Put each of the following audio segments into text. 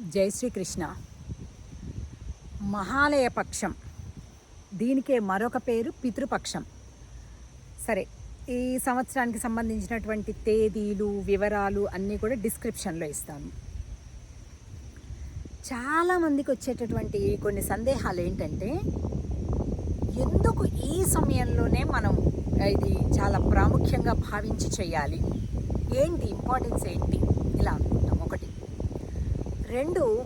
జై శ్రీకృష్ణ. మహాలయ పక్షం. దీనికే మరొక పేరు పితృపక్షం. సరే ఈ సంవత్సరానికి సంబంధించినటువంటి తేదీలు వివరాలు అన్నీ కూడా డిస్క్రిప్షన్లో ఇస్తాను. చాలామందికి వచ్చేటటువంటి కొన్ని సందేహాలు ఏంటంటే ఎందుకు ఈ సమయంలోనే మనం ఇది చాలా ప్రాముఖ్యంగా భావించి చేయాలి? ఏంటి ఇంపార్టెన్స్ ఏంటి? ఇలా రెండు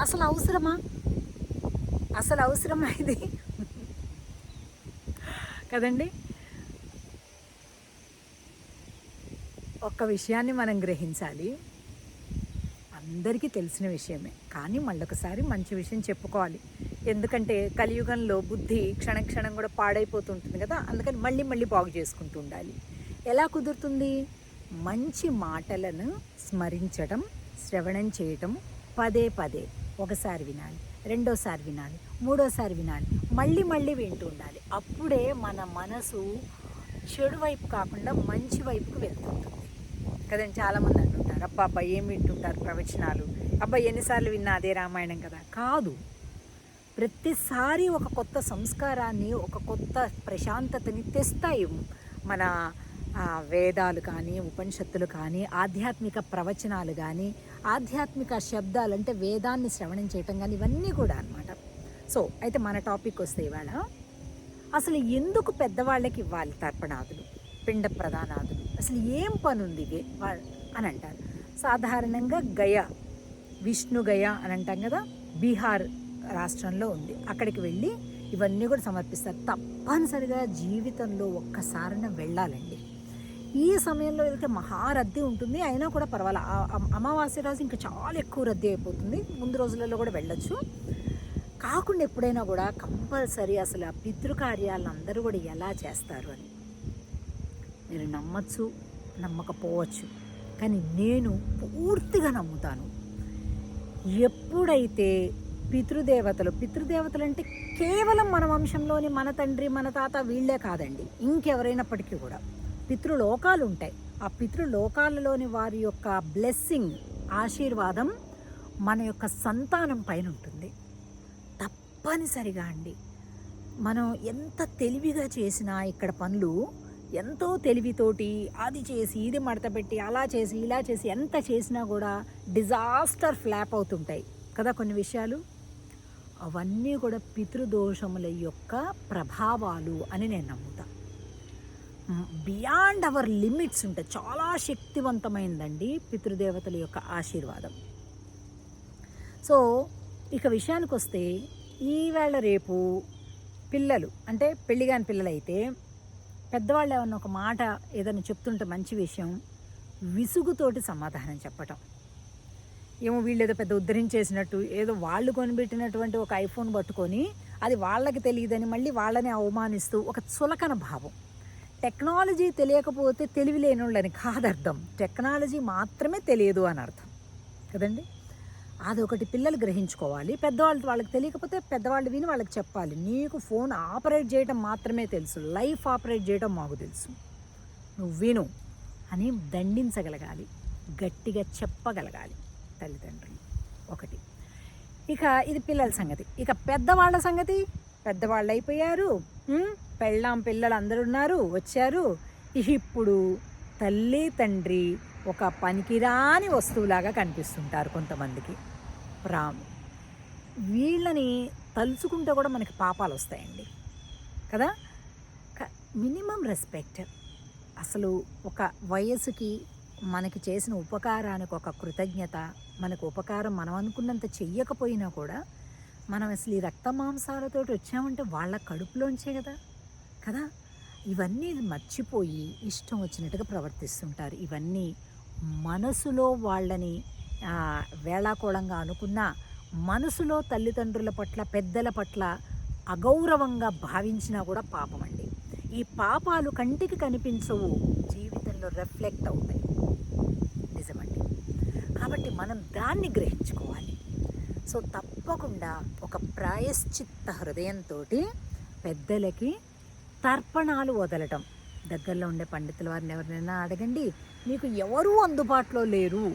అసలు అవసరమా? అసలు అవసరమా ఇది? కదండి? ఒక్క విషయాన్ని మనం గ్రహించాలి. అందరికీ తెలిసిన విషయమే. కానీ మళ్ళొకసారి మంచి విషయం చెప్పుకోవాలి. ఎందుకంటే కలియుగంలో బుద్ధి క్షణ క్షణం కూడా పాడైపోతుంటుంది కదా. అందుకని మళ్ళీ మళ్ళీ బాగు చేసుకుంటూ ఉండాలి. ఎలా కుదురుతుంది? మంచి మాటలను స్మరించడం శ్రవణం చేయటం పదే పదే. ఒకసారి వినాలి రెండోసారి వినాలి మూడోసారి వినాలి మళ్ళీ మళ్ళీ వింటూ ఉండాలి. అప్పుడే మన మనసు చెడు వైపు కాకుండా మంచి వైపుకు వెళ్తుంటుంది. కదండి చాలామంది అంటుంటారు అబ్బా అబ్బా ఏం వింటుంటారు ప్రవచనాలు? అబ్బా ఎన్నిసార్లు విన్నా అదే రామాయణం కదా? కాదు. ప్రతిసారి ఒక కొత్త సంస్కారాన్ని ఒక కొత్త ప్రశాంతతని తెస్తాయి. మన వేదాలు కానీ ఉపనిషత్తులు కానీ ఆధ్యాత్మిక ప్రవచనాలు కానీ ఆధ్యాత్మిక శబ్దాలు అంటే వేదాన్ని శ్రవణం చేయటం కానీ ఇవన్నీ కూడా అనమాట సో అయితే మన టాపిక్ వస్తే ఇవాళ అసలు ఎందుకు పెద్దవాళ్ళకి ఇవ్వాలి తర్పణాదులు పిండ ప్రధానాదులు? అసలు ఏం పని ఉంది వా- అని అంటారు. సాధారణంగా గయ విష్ణు గయ అని అంటాం కదా బీహార్ రాష్ట్రంలో ఉంది. అక్కడికి వెళ్ళి ఇవన్నీ కూడా సమర్పిస్తారు. తప్పనిసరిగా జీవితంలో ఒక్కసారిన వెళ్ళాలండి. ఈ సమయంలో వెళ్తే మహారద్దీ ఉంటుంది అయినా కూడా పర్వాలే. అమావాస్య రోజు ఇంకా చాలా ఎక్కువ రద్దీ అయిపోతుంది. ముందు రోజులలో కూడా వెళ్ళొచ్చు. కాకుండా ఎప్పుడైనా కూడా కంపల్సరీ అసలు ఆ పితృకార్యాలను అందరూ కూడా ఎలా చేస్తారు అని మీరు నమ్మచ్చు నమ్మకపోవచ్చు. కానీ నేను పూర్తిగా నమ్ముతాను. ఎప్పుడైతే పితృదేవతలు పితృదేవతలు అంటే కేవలం మన వంశంలోని మన తండ్రి మన తాత వీళ్ళే కాదండి. ఇంకెవరైనప్పటికీ కూడా. పితృలోకాలు ఉంటాయి ఆ పితృలోకాలలోని వారి యొక్క బ్లెస్సింగ్ ఆశీర్వాదం మన యొక్క సంతానం పైన ఉంటుంది తప్పనిసరిగా అండి. మనం ఎంత తెలివిగా చేసినా ఇక్కడ పనులు ఎంతో తెలివితోటి అది చేసి ఇది మడతపెట్టి అలా చేసి ఇలా చేసి ఎంత చేసినా కూడా డిజాస్టర్ ఫ్లాప్ అవుతుంటాయి. కదా కొన్ని విషయాలు? అవన్నీ కూడా పితృదోషముల యొక్క ప్రభావాలు అని నేను నమ్ముతాను బియాండ్ అవర్ లిమిట్స్ ఉంటాయి చాలా శక్తివంతమైందండి పితృదేవతల యొక్క ఆశీర్వాదం. సో ఇక విషయానికి వస్తే ఈవేళ రేపు పిల్లలు అంటే పెళ్ళిగాని పిల్లలైతే పెద్దవాళ్ళు ఏమన్నా ఒక మాట ఏదైనా చెప్తుంటే మంచి విషయం విసుగుతోటి సమాధానం చెప్పటం. ఏమో వీళ్ళు ఏదో పెద్ద ఉద్ధరించేసినట్టు ఏదో వాళ్ళు కొనిపెట్టినటువంటి ఒక ఐఫోన్ పట్టుకొని అది వాళ్ళకి తెలియదని మళ్ళీ వాళ్ళని అవమానిస్తూ ఒక చులకన భావం. టెక్నాలజీ తెలియకపోతే తెలివి లేనోళ్ళని కాదర్థం. టెక్నాలజీ మాత్రమే తెలియదు అని అర్థం. కదండి? అదొకటి పిల్లలు గ్రహించుకోవాలి. పెద్దవాళ్ళు వాళ్ళకి తెలియకపోతే పెద్దవాళ్ళు విని వాళ్ళకి చెప్పాలి. నీకు ఫోన్ ఆపరేట్ చేయడం మాత్రమే తెలుసు. లైఫ్ ఆపరేట్ చేయడం మాకు తెలుసు. నువ్వు విను అని దండించగలగాలి. గట్టిగా చెప్పగలగాలి తల్లిదండ్రులు. ఒకటి. ఇక ఇది పిల్లల సంగతి. ఇక పెద్దవాళ్ళ సంగతి. పెద్దవాళ్ళు అయిపోయారు. పెళ్ళాం పిల్లలు అందరు ఉన్నారు వచ్చారు. ఇప్పుడు తల్లి తండ్రి ఒక పనికిరాని వస్తువులాగా కనిపిస్తుంటారు కొంతమందికి. రాము. వీళ్ళని తలుచుకుంటే కూడా మనకి పాపాలు వస్తాయండి. కదా? Minimum respect. అసలు ఒక వయసుకి మనకి చేసిన ఉపకారానికి ఒక కృతజ్ఞత మనకు ఉపకారం మనం అనుకున్నంత చెయ్యకపోయినా కూడా మనం అసలు ఈ రక్త మాంసాలతోటి వచ్చామంటే వాళ్ళ కడుపులోంచే కదా? కదా? ఇవన్నీ మర్చిపోయి ఇష్టం వచ్చినట్టుగా ప్రవర్తిస్తుంటారు. ఇవన్నీ మనసులో వాళ్ళని వేళాకోళంగా అనుకున్న మనసులో తల్లిదండ్రుల పట్ల పెద్దల పట్ల అగౌరవంగా భావించినా కూడా పాపం అండి. ఈ పాపాలు కంటికి కనిపించవు జీవితంలో రిఫ్లెక్ట్ అవుతాయి. నిజమండి. కాబట్టి మనం దాన్ని గ్రహించుకోవాలి. సో తప్పకుండా ఒక ప్రాయశ్చిత్త హృదయంతో పెద్దలకి తర్పణాలు వదలటం. దగ్గరలో ఉండే పండితుల వారిని ఎవరినైనా అడగండి. మీకు ఎవరూ అందుబాటులో లేరు.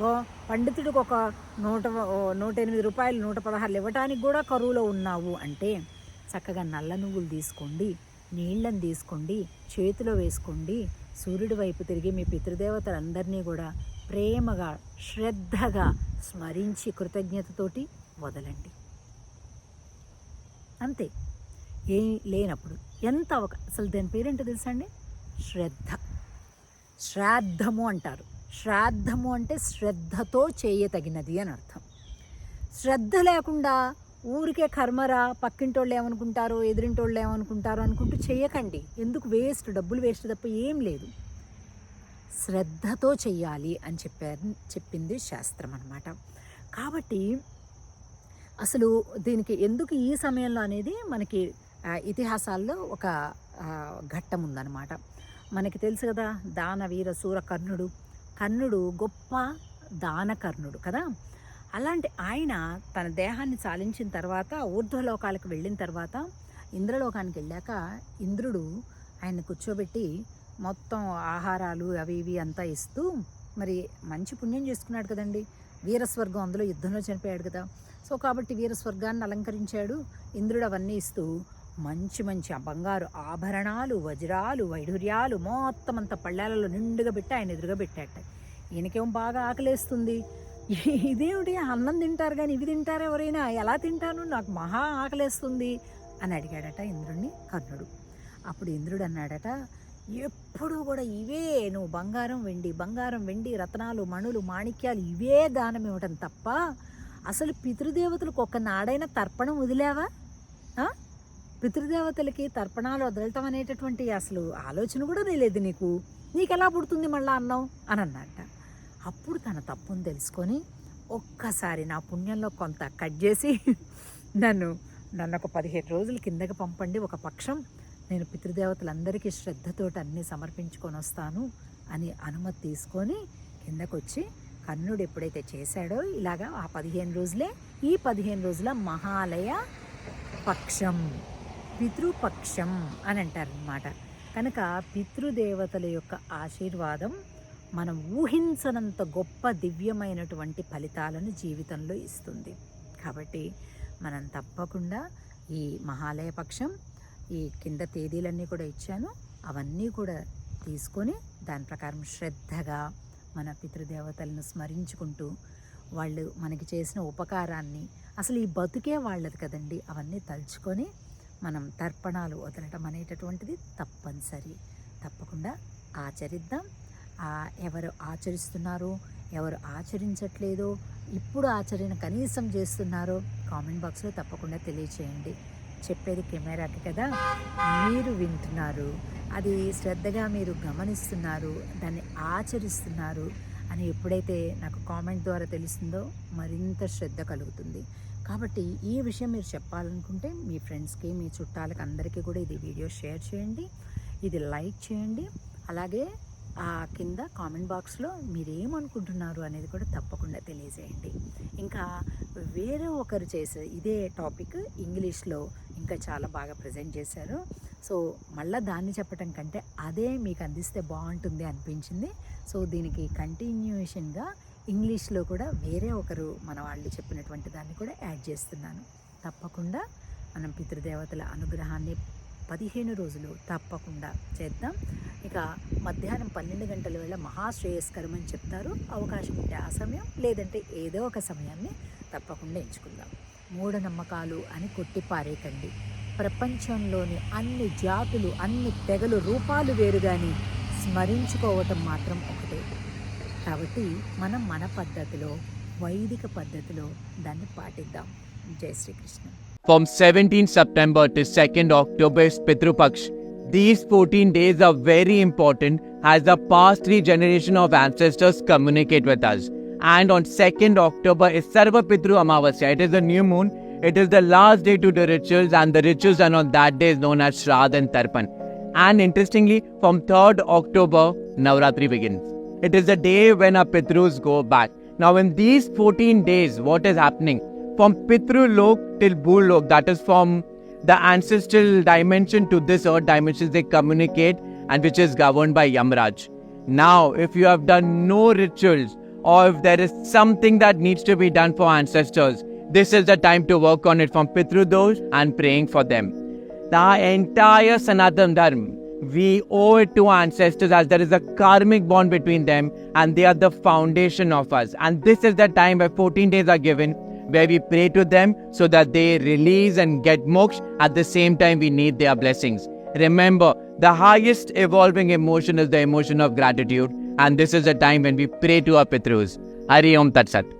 ఓ పండితుడికి ఒక నూట ఓ నూట ఎనిమిది రూపాయలు నూట పదహారులు ఇవ్వటానికి కూడా కరువులో ఉన్నావు అంటే చక్కగా నల్ల నువ్వులు తీసుకోండి నీళ్ళని తీసుకోండి చేతిలో వేసుకోండి. సూర్యుడి వైపు తిరిగి మీ పితృదేవతలందరినీ కూడా ప్రేమగా శ్రద్ధగా స్మరించి కృతజ్ఞతతోటి వదలండి. అంతే. ఏ లేనప్పుడు. ఎంత అవక అసలు దాని పేరేంటో తెలుసా అండి? శ్రద్ధ. శ్రాద్ధము అంటారు. శ్రాద్ధము అంటే శ్రద్ధతో చేయతగినది అని అర్థం. శ్రద్ధ లేకుండా ఊరికే కర్మరా పక్కింటోళ్ళు ఏమనుకుంటారో ఎదిరింటోళ్ళు ఏమనుకుంటారో అనుకుంటూ చేయకండి. ఎందుకు? వేస్ట్ డబ్బులు వేస్ట్ తప్ప ఏం లేదు. శ్రద్ధతో చెయ్యాలి అని చెప్పారు చెప్పింది శాస్త్రం అనమాట కాబట్టి అసలు దీనికి ఎందుకు ఈ సమయంలో అనేది మనకి ఇతిహాసాల్లో ఒక ఘట్టం ఉందన్నమాట మనకి తెలుసు కదా దాన వీర సూర కర్ణుడు కర్ణుడు గొప్ప దానకర్ణుడు కదా. అలాంటి ఆయన తన దేహాన్ని చాలించిన తర్వాత ఊర్ధ్వలోకాలకు వెళ్ళిన తర్వాత ఇంద్రలోకానికి వెళ్ళాక ఇంద్రుడు ఆయన కూర్చోబెట్టి మొత్తం ఆహారాలు అవి ఇవి అంతా ఇస్తూ మరి మంచి పుణ్యం చేసుకున్నాడు కదండి. వీరస్వర్గం అందులో యుద్ధంలో చనిపోయాడు కదా. సో కాబట్టి వీరస్వర్గాన్ని అలంకరించాడు. ఇంద్రుడు అవన్నీ ఇస్తూ మంచి మంచి ఆ బంగారు ఆభరణాలు వజ్రాలు వైఢూర్యాలు మొత్తం అంత పళ్ళాలలో నిండుగా పెట్టి ఆయన ఎదురుగా పెట్టాట ఈయనకేం బాగా ఆకలేస్తుంది? ఇదేమిటి? అన్నం తింటారు కానీ ఇవి తింటారు ఎవరైనా? ఎలా తింటాను? నాకు మహా ఆకలేస్తుంది అని అడిగాడట ఇంద్రుణ్ణి కర్ణుడు. అప్పుడు ఇంద్రుడు అన్నాడట ఎప్పుడు కూడా ఇవే నువ్వు బంగారం వెండి బంగారం వెండి రత్నాలు మణులు మాణిక్యాలు ఇవే దానం ఇవ్వటం తప్ప అసలు పితృదేవతలకు ఒక్క నాడైన తర్పణం వదిలేవా? పితృదేవతలకి తర్పణాలు వదలటం అనేటటువంటి అసలు ఆలోచన కూడా లేదు నీకు. నీకెలా పుడుతుంది మళ్ళా అన్నావు అని అన్నట్ట అప్పుడు తన తప్పును తెలుసుకొని ఒక్కసారి నా పుణ్యంలో కొంత కట్ చేసి నన్ను నన్ను ఒక పదిహేను రోజుల కిందకి పంపండి ఒక పక్షం నేను పితృదేవతలందరికీ శ్రద్ధతోటి అన్నీ సమర్పించుకొని వస్తాను అని అనుమతి తీసుకొని కిందకొచ్చి కర్ణుడు ఎప్పుడైతే చేశాడో ఇలాగా ఆ పదిహేను రోజులే ఈ పదిహేను రోజుల మహాలయ పక్షం. పితృపక్షం అని అంటారనమాట కనుక పితృదేవతల యొక్క ఆశీర్వాదం మనం ఊహించనంత గొప్ప దివ్యమైనటువంటి ఫలితాలను జీవితంలో ఇస్తుంది. కాబట్టి మనం తప్పకుండా ఈ మహాలయ పక్షం ఈ కింద తేదీలన్నీ కూడా ఇచ్చాను. అవన్నీ కూడా తీసుకొని దాని ప్రకారం శ్రద్ధగా మన పితృదేవతలను స్మరించుకుంటూ వాళ్ళు మనకి చేసిన ఉపకారాన్ని అసలు ఈ బతుకే వాళ్ళది కదండి అవన్నీ తలుచుకొని మనం తర్పణాలు వదలటం అనేటటువంటిది తప్పనిసరి. తప్పకుండా ఆచరిద్దాం. ఎవరు ఆచరిస్తున్నారో ఎవరు ఆచరించట్లేదో ఇప్పుడు ఆచరణ కనీసం చేస్తున్నారో కామెంట్ బాక్స్లో తప్పకుండా తెలియచేయండి. చెప్పేది కెమెరాకి కదా? మీరు వింటున్నారు. అది శ్రద్ధగా మీరు గమనిస్తున్నారు దాన్ని ఆచరిస్తున్నారు అని ఎప్పుడైతే నాకు కామెంట్ ద్వారా తెలుస్తుందో మరింత శ్రద్ధ కలుగుతుంది. కాబట్టి ఈ విషయం మీరు చెప్పాలనుకుంటే మీ ఫ్రెండ్స్కి మీ చుట్టాలకి అందరికీ కూడా ఇది వీడియో షేర్ చేయండి. ఇది లైక్ చేయండి. అలాగే ఆ కింద కామెంట్ బాక్స్లో మీరేమనుకుంటున్నారు అనేది కూడా తప్పకుండా తెలియజేయండి. ఇంకా వేరే ఒకరు చేసే ఇదే టాపిక్ ఇంగ్లీష్లో ఇంకా చాలా బాగా ప్రజెంట్ చేశారు. సో మళ్ళీ దాన్ని చెప్పటం కంటే అదే మీకు అందిస్తే బాగుంటుంది అనిపించింది. సో దీనికి కంటిన్యూషన్గా ఇంగ్లీష్లో కూడా వేరే ఒకరు మన వాళ్ళు చెప్పినటువంటి దాన్ని కూడా యాడ్ చేస్తున్నాను. తప్పకుండా మనం పితృదేవతల అనుగ్రహాన్ని పదిహేను రోజులు తప్పకుండా చేద్దాం. ఇక మధ్యాహ్నం పన్నెండు గంటల వేళ మహాశ్రేయస్కరం అని చెప్తారు. అవకాశం ఉంటే ఆ సమయం లేదంటే ఏదో ఒక సమయాన్ని తప్పకుండా ఎంచుకుందాం. మూఢనమ్మకాలు అని కొట్టి పారేకండి ప్రపంచంలోని అన్ని జాతులు అన్ని తెగలు రూపాలు వేరుగాని స్మరించుకోవటం మాత్రం ఒకటే. కాబట్టి మనం మన పద్ధతిలో వైదిక పద్ధతిలో దాన్ని పాటిద్దాం. Jai Shri Krishna. From seventeen September to second October Pitru Paksha these fourteen days are very important as the past three generation of ancestors communicate with us and on second October is Sarva Pitru Amavasya it is a new moon It is the last day to do rituals and the rituals done on that day is known as Shraddh and Tarpan. And interestingly, from 3rd October, Navratri begins. It is the day when our Pitrus go back. Now, in these 14 days, what is happening? From Pitru Lok till Bhul Lok, that is from the ancestral dimension to this earth dimension, they communicate and which is governed by Yamraj. Now, if you have done no rituals or if there is something that needs to be done for ancestors, this is the time to work on it from Pitru Dosh and praying for them. The entire Sanatan Dharma, we owe it to ancestors as there is a karmic bond between them and they are the foundation of us. And this is the time where 14 days are given where we pray to them so that they release and get moksha. At the same time, we need their blessings. Remember, the highest evolving emotion is the emotion of gratitude, and this is the time when we pray to our Pitrus. Hari Om Tat Sat.